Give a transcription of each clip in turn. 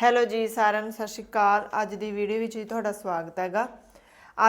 Hello ਜੀ, ਸਾਰਿਆਂ ਨੂੰ ਸਤਿ ਸ਼੍ਰੀ ਅਕਾਲ। ਅੱਜ ਦੀ ਵੀਡੀਓ ਵਿੱਚ ਜੀ ਤੁਹਾਡਾ ਸਵਾਗਤ ਹੈਗਾ।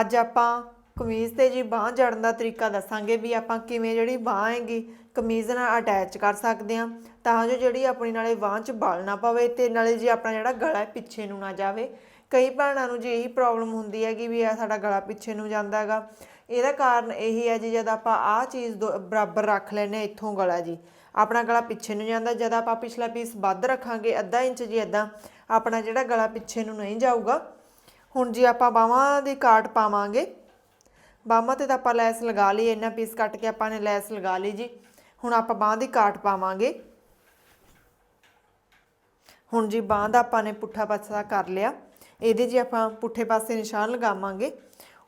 ਅੱਜ ਆਪਾਂ ਕਮੀਜ਼ ਤੇ ਜੀ ਬਾਹ ਜੜਨ ਦਾ ਤਰੀਕਾ ਦੱਸਾਂਗੇ ਵੀ ਆਪਾਂ ਕਿਵੇਂ ਜਿਹੜੀ ਬਾਹ ਹੈਗੀ, ਕਮੀਜ਼ ਨਾਲ ਅਟੈਚ ਕਰ ਸਕਦੇ ਹਾਂ। ਤਾਂ ਜੋ ਜਿਹੜੀ ਆਪਣੀ ਨਾਲੇ ਬਾਹ 'ਚ ਬਲ ਨਾ ਪਵੇ ਤੇ ਨਾਲੇ ਜੀ ਆਪਣਾ ਜਿਹੜਾ ਗਲਾ ਪਿੱਛੇ ਨੂੰ ਨਾ ਜਾਵੇ। ਕਈ ਭੈਣਾਂ ਨੂੰ ਜੀ ਇਹੀ ਪ੍ਰੋਬਲਮ ਹੁੰਦੀ ਹੈਗੀ ਵੀ ਆ ਸਾਡਾ ਗਲਾ ਪਿੱਛੇ ਨੂੰ ਜਾਂਦਾ ਹੈਗਾ ਇਹਦਾ ਕਾਰਨ ਇਹੀ ਹੈ ਜੀ ਜਦ ਆਪਾਂ ਆਹ ਚੀਜ਼ ਦੋ- ਬਰਾਬਰ ਰੱਖ ਲੈਨੇ ਹਾਂ, ਇੱਥੋਂ ਗਲਾ ਜੀ ਆਪਣਾ ਗਲਾ ਪਿੱਛੇ ਨੂੰ ਜਾਂਦਾ ਜਦ ਆਪਾਂ ਪਿਛਲਾ ਪੀਸ ਵੱਧ ਰੱਖਾਂਗੇ ਅੱਧਾ ਇੰਚ ਜੀ ਇਦਾਂ ਆਪਣਾ ਜਿਹੜਾ ਗਲਾ ਪਿੱਛੇ ਨੂੰ ਨਹੀਂ ਜਾਊਗਾ ਹੁਣ ਜੀ ਆਪਾਂ ਬਾਹਾਂ ਦੀ ਕਾਟ ਪਾਵਾਂਗੇ ਬਾਹਾਂ ਤੇ ਤਾਂ ਆਪਾਂ ਲੈਸ ਲਗਾ ਲਈ ਇੰਨਾ ਪੀਸ ਕੱਟ ਕੇ ਆਪਾਂ ਨੇ ਲੈਸ ਲਗਾ ਲਈ ਜੀ ਹੁਣ ਆਪਾਂ ਬਾਹਾਂ ਦੀ ਕਾਟ ਪਾਵਾਂਗੇ। ਹੁਣ ਜੀ ਬਾਂਹ ਦਾ ਆਪਾਂ ਨੇ ਪੁੱਠਾ ਪਾਸਾ ਕਰ ਲਿਆ। ਇਹਦੇ ਜੀ ਆਪਾਂ ਪੁੱਠੇ ਪਾਸੇ ਨਿਸ਼ਾਨ ਲਗਾਵਾਂਗੇ,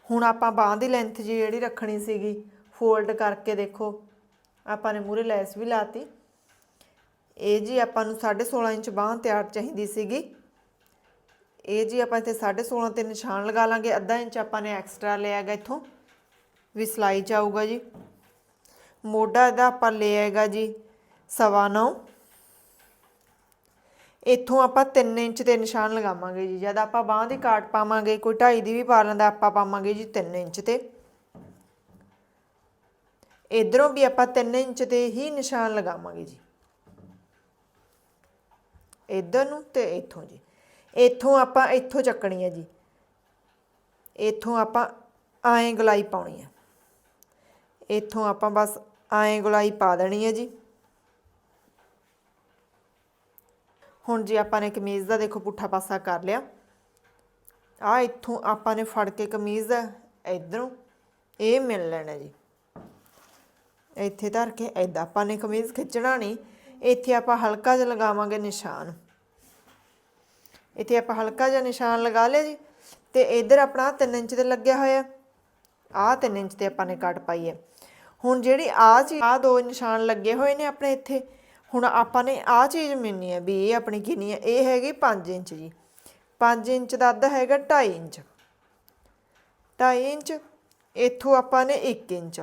ਹੁਣ ਆਪਾਂ ਬਾਂਹ ਦੀ ਲੈਂਥ ਜੀ ਜਿਹੜੀ ਰੱਖਣੀ ਸੀਗੀ ਫੋਲਡ ਕਰਕੇ ਦੇਖੋ, ਆਪਾਂ ਨੇ ਮੂਰੇ ਲੈਸ ਵੀ ਲਾਤੀ। ਇਹ ਜੀ ਆਪਾਂ ਨੂੰ 16.5 ਇੰਚ ਬਾਂਹ ਤਿਆਰ ਚਾਹੀਦੀ ਸੀਗੀ। ਇਹ ਜੀ ਆਪਾਂ ਇੱਥੇ 16.5 ਤੇ ਨਿਸ਼ਾਨ ਲਗਾ ਲਾਂਗੇ, ਅੱਧਾ ਇੰਚ ਆਪਾਂ ਨੇ ਐਕਸਟਰਾ ਲਿਆ ਹੈਗਾ ਇੱਥੋਂ, ਵੀ ਸਿਲਾਈ ਜਾਊਗਾ ਜੀ। ਮੋਢਾ ਇਹਦਾ ਆਪਾਂ ਲਿਆ ਜੀ ਸਵਾ ਨੌ। ਇੱਥੋਂ ਆਪਾਂ 3 ਇੰਚ ਦੇ ਨਿਸ਼ਾਨ ਲਗਾਵਾਂਗੇ ਜੀ। ਜਦ ਆਪਾਂ ਬਾਹ ਦੀ ਕਾਟ ਪਾਵਾਂਗੇ, ਕੋਈ 2.5 ਦੀ ਵੀ ਪਾ ਲੈਂਦਾ, ਆਪਾਂ ਪਾਵਾਂਗੇ ਜੀ 3 ਇੰਚ ਤੇ। ਇਧਰੋਂ ਵੀ ਆਪਾਂ 3 ਇੰਚ ਤੇ ਹੀ ਨਿਸ਼ਾਨ ਲਗਾਵਾਂਗੇ ਜੀ। ਇਧਰ ਨੂੰ ਤੇ ਇੱਥੋਂ ਜੀ। ਇੱਥੋਂ ਆਪਾਂ ਇੱਥੋਂ ਚੱਕਣੀ ਹੈ ਜੀ। ਇੱਥੋਂ ਆਪਾਂ ਐਂ ਗਲਾਈ ਪਾਉਣੀ ਹੈ ਇੱਥੋਂ ਆਪਾਂ ਬਸ ਐਂ ਗਲਾਈ ਪਾ ਦੇਣੀ ਹੈ ਜੀ। ਹੁਣ ਜੀ ਆਪਾਂ ਨੇ ਕਮੀਜ਼ ਦਾ ਦੇਖੋ ਪੁੱਠਾ ਪਾਸਾ ਕਰ ਲਿਆ। ਆ ਇੱਥੋਂ ਆਪਾਂ ਨੇ ਫੜ ਕੇ ਕਮੀਜ਼ ਦਾ ਇਧਰੋਂ, ਇਹ ਮਿਲ ਲੈਣਾ ਜੀ। ਇੱਥੇ ਧਰ ਕੇ ਐਦਾਂ ਆਪਾਂ ਨੇ ਕਮੀਜ਼ ਖਿੱਚਣਾ ਨਹੀਂ, ਇੱਥੇ ਆਪਾਂ ਹਲਕਾ ਜਿਹਾ ਲਗਾਵਾਂਗੇ ਨਿਸ਼ਾਨ। ਇੱਥੇ ਆਪਾਂ ਹਲਕਾ ਜਿਹਾ ਨਿਸ਼ਾਨ ਲਗਾ ਲਿਆ ਜੀ, ਤੇ ਇਧਰ ਆਪਣਾ 3 ਇੰਚ ਤੇ ਲੱਗਿਆ ਹੋਇਆ। ਆਹ 3 ਇੰਚ ਤੇ ਆਪਾਂ ਨੇ ਕੱਟ ਪਾਈ ਹੈ। ਹੁਣ ਜਿਹੜੀ ਆ ਚੀਜ਼ ਆ ਦੋ ਨਿਸ਼ਾਨ ਲੱਗੇ ਹੋਏ ਨੇ ਆਪਣੇ ਇੱਥੇ ਹੁਣ ਆਪਾਂ ਨੇ ਆ ਚੀਜ਼ ਮਿਲਣੀ ਹੈ ਵੀ ਇਹ ਆਪਣੀ ਕਿੰਨੀ ਹੈ? ਇਹ ਹੈਗੀ 5 ਇੰਚ ਜੀ। 5 ਇੰਚ ਦਾ ਅੱਧਾ ਹੈਗਾ 2.5 ਇੰਚ। 2.5 ਇੰਚ, ਇੱਥੋਂ ਆਪਾਂ ਨੇ 1 ਇੰਚ।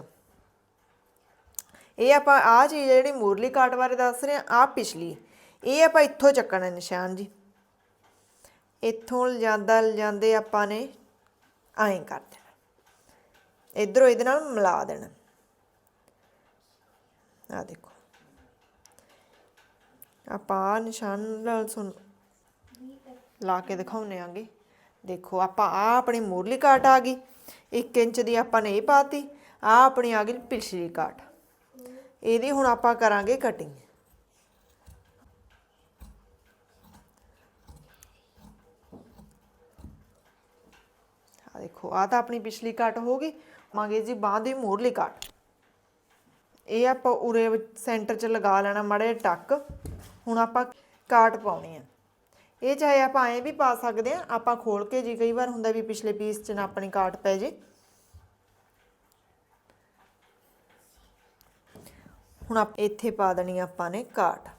ਇਹ ਆਪਾਂ ਆ ਚੀਜ਼ ਜਿਹੜੀ ਮੂਰਲੀ ਕਾਟ ਬਾਰੇ ਦੱਸ ਰਹੇ ਆ ਆ ਪਿਛਲੀ ਇਹ ਆਪਾਂ ਇੱਥੋਂ ਚੱਕਣਾ ਨਿਸ਼ਾਨ ਜੀ। ਇੱਥੋਂ ਲਿਜਾਂਦਾ ਲਿਜਾਂਦੇ ਆਪਾਂ ਨੇ ਐਂ ਕਰ ਦੇਣਾ। ਇਧਰੋਂ ਇਹਦੇ ਨਾਲ ਮਿਲਾ ਦੇਣਾ। ਆ ਦੇਖੋ। ਆਪਾਂ ਆਹ ਨਿਸ਼ਾਨ ਨਾਲ ਸੁਣ ਲਾ ਕੇ ਦਿਖਾਉਨੇ ਆਂਗੇ। ਦੇਖੋ, ਆਪਾਂ ਆ ਆਪਣੀ ਮੂਰਲੀ ਕਾਟ ਆ ਗਈ। 1 ਇੰਚ ਦੀ ਆਪਾਂ ਨੇ ਇਹ ਪਾਤੀ ਆ ਆਪਣੀ ਆ ਗਈ ਪਿਛਲੀ ਕਾਟ। ਇਹਦੀ ਹੁਣ ਆਪਾਂ ਕਰਾਂਗੇ ਕਟਿੰਗ ਆ ਦੇਖੋ ਆ ਤਾਂ ਆਪਣੀ ਪਿਛਲੀ ਕੱਟ ਹੋ ਗਈ। ਮੰਗੇ ਜੀ ਬਾਂਹ ਦੀ ਮੂਰਲੀ ਕਾਟ। ਇਹ ਆਪਾਂ ਉਰੇ ਸੈਂਟਰ 'ਚ ਲਗਾ ਲੈਣਾ ਮੜੇ ਟੱਕ। ਹੁਣ ਆਪਾਂ ਕਾਟ ਪਾਉਣੀ ਆ। ਇਹ ਚਾਹੇ ਆਪਾਂ ਐਂ ਵੀ ਪਾ ਸਕਦੇ ਆ, ਆਪਾਂ ਖੋਲ ਕੇ ਜੀ ਕਈ ਵਾਰ ਹੁੰਦਾ ਵੀ ਪਿਛਲੇ ਪੀਸ 'ਚ ਨਾ ਆਪਣੀ ਕਾਟ ਪੈ ਜੇ। ਹੁਣ ਆਪ ਇੱਥੇ ਪਾ ਦੇਣੀ ਆਪਾਂ ਨੇ ਕਾਟ।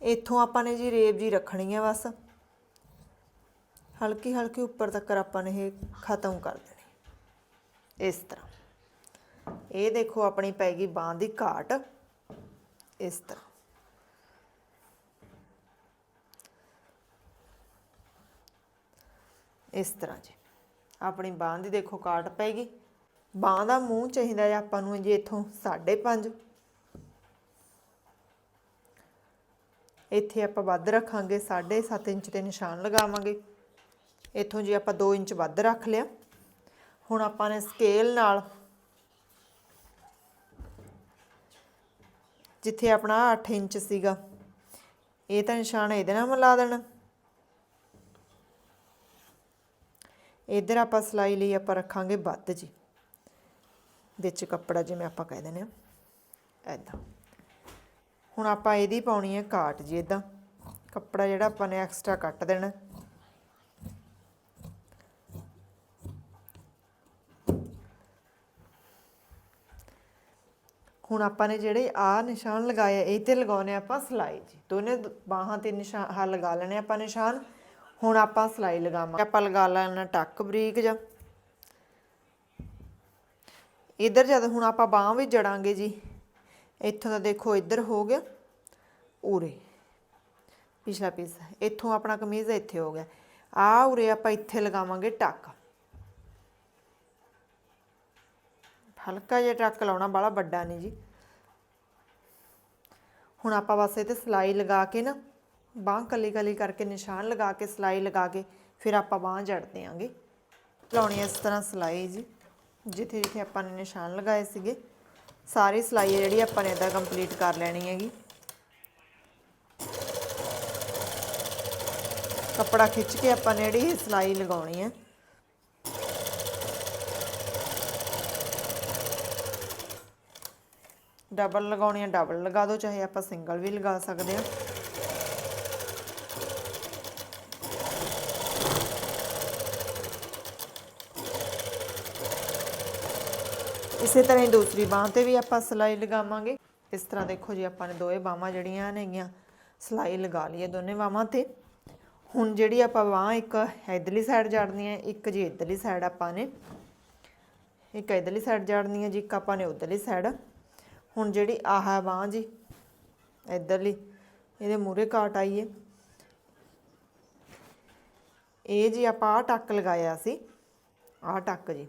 ਇੱਥੋਂ ਆਪਾਂ ਨੇ ਜੀ ਰੇਬ ਜੀ ਰੱਖਣੀ ਹੈ ਬਸ। ਹਲਕੀ ਹਲਕੀ ਉੱਪਰ ਤੱਕ ਆਪਾਂ ਨੇ ਇਹ ਖਤਮ ਕਰ ਦੇਣੀ। ਇਸ ਤਰ੍ਹਾਂ। ਇਹ ਦੇਖੋ ਆਪਣੀ ਪੈ ਗਈ ਬਾਂਹ ਦੀ ਘਾਟ ਇਸ ਤਰ੍ਹਾਂ। ਇਸ ਤਰ੍ਹਾਂ ਜੀ। ਆਪਣੀ ਬਾਂਹ ਦੀ ਦੇਖੋ ਕਾਟ ਪੈ ਗਈ। ਬਾਂਹ ਦਾ ਮੂੰਹ ਚਾਹੀਦਾ ਹੈ ਆਪਾਂ ਨੂੰ ਜੀ ਇੱਥੋਂ 5.5 ਇੱਥੇ ਆਪਾਂ ਵੱਧ ਰੱਖਾਂਗੇ 7.5 ਇੰਚ ਤੇ ਨਿਸ਼ਾਨ ਲਗਾਵਾਂਗੇ। ਇੱਥੋਂ ਜੀ ਆਪਾਂ 2 ਇੰਚ ਵੱਧ ਰੱਖ ਲਿਆ। ਹੁਣ ਆਪਾਂ ਨੇ ਸਕੇਲ ਨਾਲ ਜਿੱਥੇ ਆਪਣਾ 8 ਇੰਚ ਸੀਗਾ, ਇਹ ਤਾਂ ਨਿਸ਼ਾਨ ਇਹਦੇ ਨਾਲ ਮਿਲਾ ਦੇਣਾ। ਇਧਰ ਆਪਾਂ ਸਲਾਈ ਲਈ ਆਪਾਂ ਰੱਖਾਂਗੇ ਵੱਧ ਜੀ। ਵਿੱਚ ਕੱਪੜਾ ਜਿਵੇਂ ਆਪਾਂ ਕਹਿ ਦਿੰਦੇ ਆ ਐਦਾਂ ਹੁਣ ਆਪਾਂ ਇਹਦੀ ਪਾਉਣੀ ਹੈ ਕਾਟ ਜੀ ਇਦਾਂ ਕੱਪੜਾ ਜਿਹੜਾ ਆਪਾਂ ਨੇ ਐਕਸਟਰਾ ਕੱਟ ਦੇਣਾ। ਹੁਣ ਆਪਾਂ ਨੇ ਜਿਹੜੇ ਆ ਨਿਸ਼ਾਨ ਲਗਾਏ ਇਹ ਤੇ ਲਗਾਉਣੇ ਆਪਾਂ ਸਲਾਈ ਜੀ। ਦੋਨੇ ਬਾਹਾਂ ਤੇ ਨਿਸ਼ਾਨ ਲਗਾ ਲੈਣੇ ਆਪਾਂ ਨਿਸ਼ਾਨ। ਹੁਣ ਆਪਾਂ ਸਲਾਈ ਲਗਾਵਾਂਗੇ ਆਪਾਂ ਲਗਾ ਲੈਣਾ ਟੱਕ ਬਰੀਕ ਜਾਂ ਇਧਰ ਜਦ ਹੁਣ ਆਪਾਂ ਬਾਹਾਂ ਵੀ ਜੜਾਂਗੇ ਜੀ, ਇੱਥੋਂ ਦਾ ਦੇਖੋ ਇੱਧਰ ਹੋ ਗਿਆ ਉਰੇ। ਪਿਛਲਾ ਪੀਸ ਇੱਥੋਂ ਆਪਣਾ ਕਮੀਜ਼ ਇੱਥੇ ਹੋ ਗਿਆ। ਆ ਉਰੇ ਆਪਾਂ ਇੱਥੇ ਲਗਾਵਾਂਗੇ ਟੱਕ। ਹਲਕਾ ਜਿਹਾ ਟੱਕ ਲਾਉਣਾ ਬਾਲਾ ਵੱਡਾ ਨਹੀਂ ਜੀ। ਹੁਣ ਆਪਾਂ ਬਸ ਇਹ ਤੇ ਸਲਾਈ ਲਗਾ ਕੇ ਨਾ ਬਾਂਹ ਕੱਲੀ ਕੱਲੀ ਕਰਕੇ ਨਿਸ਼ਾਨ ਲਗਾ ਕੇ, ਸਲਾਈ ਲਗਾ ਕੇ, ਫਿਰ ਆਪਾਂ ਬਾਂਹ ਜੜ ਦਿਆਂਗੇ। ਲਾਉਣੀ ਇਸ ਤਰ੍ਹਾਂ ਸਲਾਈ ਜੀ, ਜਿੱਥੇ ਜਿੱਥੇ ਆਪਾਂ ਨੇ ਨਿਸ਼ਾਨ ਲਗਾਏ ਸੀਗੇ। ਸਾਰੀ ਸਲਾਈ ਜਿਹੜੀ ਆਪਾਂ ਨੇ ਇਦਾਂ ਕੰਪਲੀਟ ਕਰ ਲੈਣੀ ਹੈਗੀ। ਕੱਪੜਾ ਖਿੱਚ ਕੇ ਆਪਾਂ ਨੇ ਜਿਹੜੀ ਇਹ ਸਲਾਈ ਲਗਾਉਣੀ ਹੈ ਡਬਲ ਲਗਾਉਣੀ ਹੈ ਡਬਲ ਲਗਾ ਦਿਓ, ਚਾਹੇ ਆਪਾਂ ਸਿੰਗਲ ਵੀ ਲਗਾ ਸਕਦੇ ਹਾਂ ਇਸੇ ਤਰ੍ਹਾਂ ਹੀ ਦੂਸਰੀ ਬਾਹ ਤੇ ਵੀ ਆਪਾਂ ਸਲਾਈ ਲਗਾਵਾਂਗੇ। ਇਸ ਤਰ੍ਹਾਂ ਦੇਖੋ ਜੀ, ਆਪਾਂ ਨੇ ਦੋਵੇਂ ਬਾਹਾਂ ਜਿਹੜੀਆਂ ਨੇਗੀਆਂ ਸਲਾਈ ਲਗਾ ਲਈ ਹੈ ਦੋਨੇ ਬਾਹਾਂ ਤੇ। ਹੁਣ ਜਿਹੜੀ ਆਪਾਂ ਬਾਹ ਇੱਕ ਇਧਰਲੀ ਸਾਈਡ ਜੜਨੀ ਹੈ, ਇੱਕ ਜੀ ਇਧਰਲੀ ਸਾਈਡ ਆਪਾਂ ਨੇ। ਇੱਕ ਇਧਰਲੀ ਸਾਈਡ ਜੜਨੀ ਹੈ ਜੀ, ਇੱਕ ਆਪਾਂ ਨੇ ਉਧਰਲੀ ਸਾਈਡ ਹੁਣ ਜਿਹੜੀ ਆਹ ਬਾਹ ਜੀ, ਇਧਰਲੀ, ਇਹਦੇ ਮੂਰੇ ਕਾਟ ਆਈਏ ਇਹ ਜੀ ਆਪਾਂ ਆਹ ਟੱਕ ਲਗਾਇਆ ਸੀ, ਆਹ ਟੱਕ ਜੀ,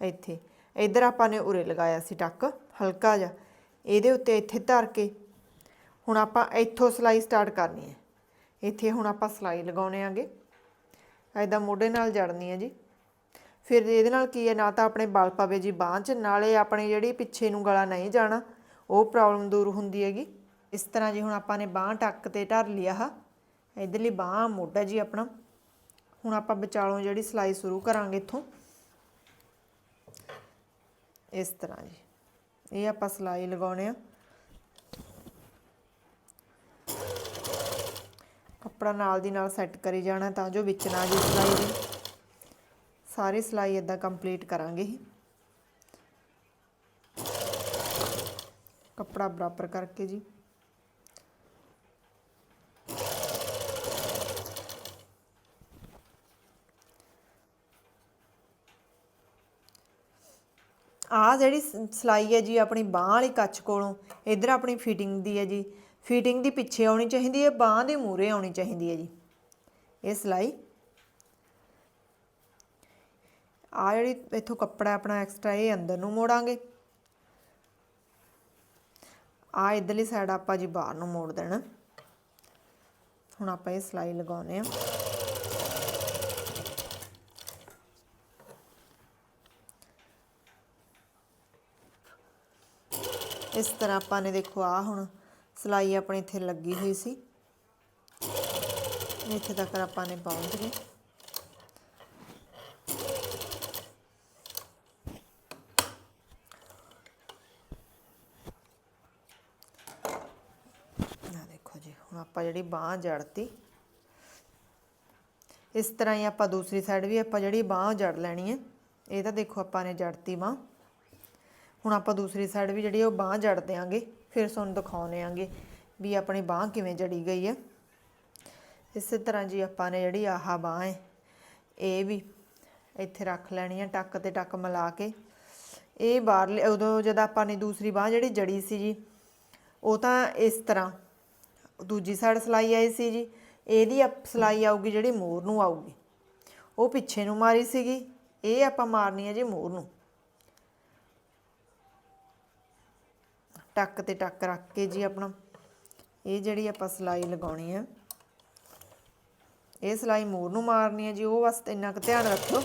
ਇੱਥੇ। ਇੱਧਰ ਆਪਾਂ ਨੇ ਉਰੇ ਲਗਾਇਆ ਸੀ ਟੱਕ, ਹਲਕਾ ਜਿਹਾ। ਇਹਦੇ ਉੱਤੇ ਇੱਥੇ ਧਰ ਕੇ ਹੁਣ ਆਪਾਂ ਇੱਥੋਂ ਸਲਾਈ ਸਟਾਰਟ ਕਰਨੀ ਹੈ। ਇੱਥੇ ਹੁਣ ਆਪਾਂ ਸਲਾਈ ਲਗਾਉਣੇ ਆਂਗੇ। ਐਦਾਂ ਮੋਢੇ ਨਾਲ ਜੜਨੀ ਹੈ ਜੀ। ਫਿਰ ਇਹਦੇ ਨਾਲ ਕੀ ਹੈ, ਨਾ ਤਾਂ ਆਪਣੇ ਬਲ ਪਵੇ ਜੀ ਬਾਂਹ 'ਚ, ਨਾਲੇ ਆਪਣੇ ਜਿਹੜੀ ਪਿੱਛੇ ਨੂੰ ਗਲਾ ਨਹੀਂ ਜਾਣਾ, ਉਹ ਪ੍ਰੋਬਲਮ ਦੂਰ ਹੁੰਦੀ ਹੈਗੀ। ਇਸ ਤਰ੍ਹਾਂ ਜੀ ਹੁਣ ਆਪਾਂ ਨੇ ਬਾਂਹ ਟੱਕ ਤੇ ਢਰ ਲਿਆ ਆ ਇਧਰਲੀ ਬਾਂਹ ਮੋਢਾ ਜੀ ਆਪਣਾ। ਹੁਣ ਆਪਾਂ ਵਿਚਾਲੋਂ ਜਿਹੜੀ ਸਲਾਈ ਸ਼ੁਰੂ ਕਰਾਂਗੇ ਇੱਥੋਂ। ਇਸ ਤਰ੍ਹਾਂ ਜੀ। ਇਹ ਆਪਾਂ ਸਲਾਈ ਲਗਾਉਣੇ ਆ। ਕੱਪੜਾ ਨਾਲ ਦੀ ਨਾਲ ਸੈੱਟ ਕਰੀ ਜਾਣਾ ਤਾਂ ਜੋ ਵਿੱਚ ਨਾ ਜੀ ਸਲਾਈ ਦੀ। ਸਾਰੀ ਸਲਾਈ ਇਦਾਂ ਕੰਪਲੀਟ ਕਰਾਂਗੇ ਕੱਪੜਾ ਬਰਾਬਰ ਕਰਕੇ ਜੀ। ਆਹ ਜਿਹੜੀ ਸ- ਸਲਾਈ ਹੈ ਜੀ ਆਪਣੀ ਬਾਹ ਵਾਲੀ ਕੱਚ ਕੋਲੋਂ, ਇਧਰ ਆਪਣੀ ਫਿਟਿੰਗ ਦੀ ਹੈ ਜੀ। ਫਿਟਿੰਗ ਦੀ ਪਿੱਛੇ ਆਉਣੀ ਚਾਹੀਦੀ ਹੈ, ਬਾਹ ਦੇ ਮੂਰੇ ਆਉਣੀ ਚਾਹੀਦੀ ਹੈ ਜੀ। ਇਹ ਸਲਾਈ। ਆ ਜਿਹੜੀ ਇੱਥੋਂ ਕੱਪੜਾ ਆਪਣਾ ਐਕਸਟਰਾ ਇਹ ਅੰਦਰ ਨੂੰ ਮੋੜਾਂਗੇ। ਆ ਇਧਰਲੀ ਸਾਈਡ ਆਪਾਂ ਜੀ ਬਾਹਰ ਨੂੰ ਮੋੜ ਦੇਣਾ। ਹੁਣ ਆਪਾਂ ਇਹ ਸਲਾਈ ਲਗਾਉਨੇ ਆ ਇਸ ਤਰ੍ਹਾਂ ਆਪਾਂ ਨੇ ਦੇਖੋ ਆ ਹੁਣ ਸਲਾਈ ਆਪਣੇ ਇੱਥੇ ਲੱਗੀ ਹੋਈ ਸੀ। ਇੱਥੇ ਤੱਕ ਆਪਾਂ ਨੇ ਪਹੁੰਚ ਗਏ। ਆ ਦੇਖੋ ਜੀ, ਹੁਣ ਆਪਾਂ ਜਿਹੜੀ ਬਾਹ ਜੜਤੀ, ਇਸ ਤਰ੍ਹਾਂ ਹੀ ਆਪਾਂ ਦੂਸਰੀ ਸਾਈਡ ਵੀ ਆਪਾਂ ਜਿਹੜੀ ਬਾਹ ਜੜ ਲੈਣੀ ਹੈ, ਇਹ ਤਾਂ ਦੇਖੋ ਆਪਾਂ ਨੇ ਜੜਤੀ ਬਾਹ। ਹੁਣ ਆਪਾਂ ਦੂਸਰੀ ਸਾਈਡ ਵੀ ਜਿਹੜੀ ਉਹ ਬਾਹ ਜੜ ਦਿਆਂਗੇ, ਫਿਰ ਤੁਹਾਨੂੰ ਦਿਖਾਉਣੇ ਆਂਗੇ ਵੀ ਆਪਣੀ ਬਾਹ ਕਿਵੇਂ ਜੜੀ ਗਈ ਹੈ ਇਸੇ ਤਰ੍ਹਾਂ ਜੀ ਆਪਾਂ ਨੇ ਜਿਹੜੀ ਆਹ ਬਾਹ ਹੈ ਇਹ ਵੀ ਇੱਥੇ ਰੱਖ ਲੈਣੀ ਹੈ ਟੱਕ ਤੇ ਟੱਕ ਮਿਲਾ ਕੇ। ਇਹ ਬਾਹਰਲੇ, ਉਦੋਂ ਜਦ ਆਪਾਂ ਨੇ ਦੂਸਰੀ ਬਾਹ ਜਿਹੜੀ ਜੜੀ ਸੀ ਜੀ, ਉਹ ਤਾਂ ਇਸ ਤਰ੍ਹਾਂ, ਦੂਜੀ ਸਾਈਡ ਸਲਾਈ ਆਈ ਸੀ ਜੀ, ਇਹਦੀ ਅਪ- ਸਲਾਈ ਆਊਗੀ ਜਿਹੜੀ ਮੋਰ ਨੂੰ ਆਊਗੀ। ਉਹ ਪਿੱਛੇ ਨੂੰ ਮਾਰੀ ਸੀਗੀ, ਇਹ ਆਪਾਂ ਮਾਰਨੀ ਹੈ ਜੀ ਮੋਰ ਨੂੰ। ਟੱਕ ਤੇ ਟੱਕ ਰੱਖ ਕੇ ਜੀ ਆਪਣਾ। ਇਹ ਜਿਹੜੀ ਆਪਾਂ ਸਲਾਈ ਲਗਾਉਣੀ ਹੈ ਇਹ ਸਲਾਈ ਮੋਰ ਨੂੰ ਮਾਰਨੀ ਹੈ ਜੀ, ਉਹ ਬਸ ਇੰਨਾ ਕੁ ਧਿਆਨ ਰੱਖੋ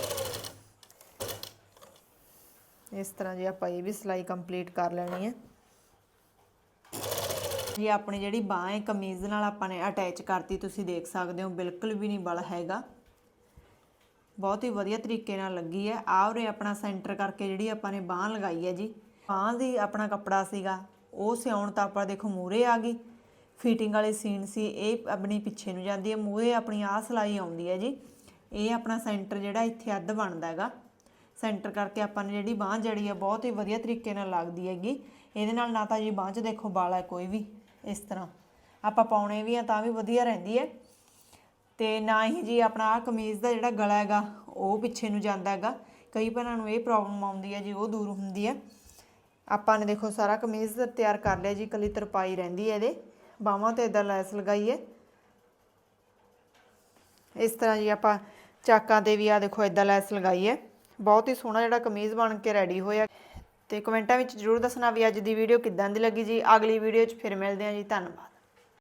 ਇਸ ਤਰ੍ਹਾਂ ਜੀ ਆਪਾਂ ਇਹ ਵੀ ਸਲਾਈ ਕੰਪਲੀਟ ਕਰ ਲੈਣੀ ਹੈ ਜੀ ਆਪਣੀ ਜਿਹੜੀ ਬਾਹ ਹੈ, ਕਮੀਜ਼ ਨਾਲ ਆਪਾਂ ਨੇ ਅਟੈਚ ਕਰਤੀ, ਤੁਸੀਂ ਦੇਖ ਸਕਦੇ ਹੋ, ਬਿਲਕੁਲ ਵੀ ਨਹੀਂ ਬਲ ਹੈਗਾ। ਬਹੁਤ ਹੀ ਵਧੀਆ ਤਰੀਕੇ ਨਾਲ ਲੱਗੀ ਹੈ। ਆਹ ਉਰੇ ਆਪਣਾ ਸੈਂਟਰ ਕਰਕੇ ਜਿਹੜੀ ਆਪਾਂ ਨੇ ਬਾਹ ਲਗਾਈ ਹੈ ਜੀ। ਬਾਹ ਦੀ ਆਪਣਾ ਕੱਪੜਾ ਸੀਗਾ ਉਹ ਸਿਉਣ ਤਾਂ ਆਪਾਂ ਦੇਖੋ ਮੂਰੇ ਆ ਗਈ। ਫਿਟਿੰਗ ਵਾਲੇ ਸੀਨ ਸੀ, ਇਹ ਆਪਣੀ ਪਿੱਛੇ ਨੂੰ ਜਾਂਦੀ ਹੈ ਮੂਰੇ ਆਪਣੀ ਆਹ ਸਲਾਈ ਆਉਂਦੀ ਹੈ ਜੀ। ਇਹ ਆਪਣਾ ਸੈਂਟਰ ਜਿਹੜਾ ਇੱਥੇ ਅੱਧ ਬਣਦਾ ਹੈਗਾ। ਸੈਂਟਰ ਕਰਕੇ ਆਪਾਂ ਨੇ ਜਿਹੜੀ ਬਾਹ ਜੜੀ ਆ ਬਹੁਤ ਹੀ ਵਧੀਆ ਤਰੀਕੇ ਨਾਲ ਲੱਗਦੀ ਹੈਗੀ। ਇਹਦੇ ਨਾਲ ਨਾ ਤਾਂ ਜੀ ਬਾਹ 'ਚ ਦੇਖੋ ਵਾਲ ਹੈ ਕੋਈ ਵੀ, ਇਸ ਤਰ੍ਹਾਂ। ਆਪਾਂ ਪਾਉਣੇ ਵੀ ਆ ਤਾਂ ਵੀ ਵਧੀਆ ਰਹਿੰਦੀ ਹੈ। ਤੇ ਨਾ ਹੀ ਜੀ ਆਪਣਾ ਆਹ ਕਮੀਜ਼ ਦਾ ਜਿਹੜਾ ਗਲਾ ਹੈਗਾ, ਉਹ ਪਿੱਛੇ ਨੂੰ ਜਾਂਦਾ ਹੈਗਾ। ਕਈ ਭੈਣਾਂ ਨੂੰ ਇਹ ਪ੍ਰੋਬਲਮ ਆਉਂਦੀ ਹੈ ਜੀ, ਉਹ ਦੂਰ ਹੁੰਦੀ ਹੈ। ਆਪਾਂ ਨੇ ਦੇਖੋ ਸਾਰਾ ਕਮੀਜ਼ ਤਿਆਰ ਕਰ ਲਿਆ ਜੀ ਕੱਲੀ ਤਰਪਾਈ ਰਹਿੰਦੀ ਹੈ ਇਹਦੇ। ਬਾਹਾਂ ਤੇ ਇਦਾਂ ਲੈਸ ਲਗਾਈ ਹੈ। ਇਸ ਤਰ੍ਹਾਂ ਜੀ ਆਪਾਂ ਚਾਕਾਂ ਤੇ ਵੀ ਆ ਦੇਖੋ ਇਦਾਂ ਲੈਸ ਲਗਾਈ ਹੈ। ਬਹੁਤ ਹੀ ਸੋਹਣਾ ਜਿਹੜਾ ਕਮੀਜ਼ ਬਣ ਕੇ ਰੈਡੀ ਹੋਇਆ। ਤੇ ਕਮੈਂਟਾਂ ਵਿੱਚ ਜਰੂਰ ਦੱਸਣਾ ਵੀ ਅੱਜ ਦੀ ਵੀਡੀਓ ਕਿੱਦਾਂ ਦੀ ਲੱਗੀ ਜੀ। ਅਗਲੀ ਵੀਡੀਓ 'ਚ ਫਿਰ ਮਿਲਦੇ ਹਾਂ ਜੀ। ਧੰਨਵਾਦ।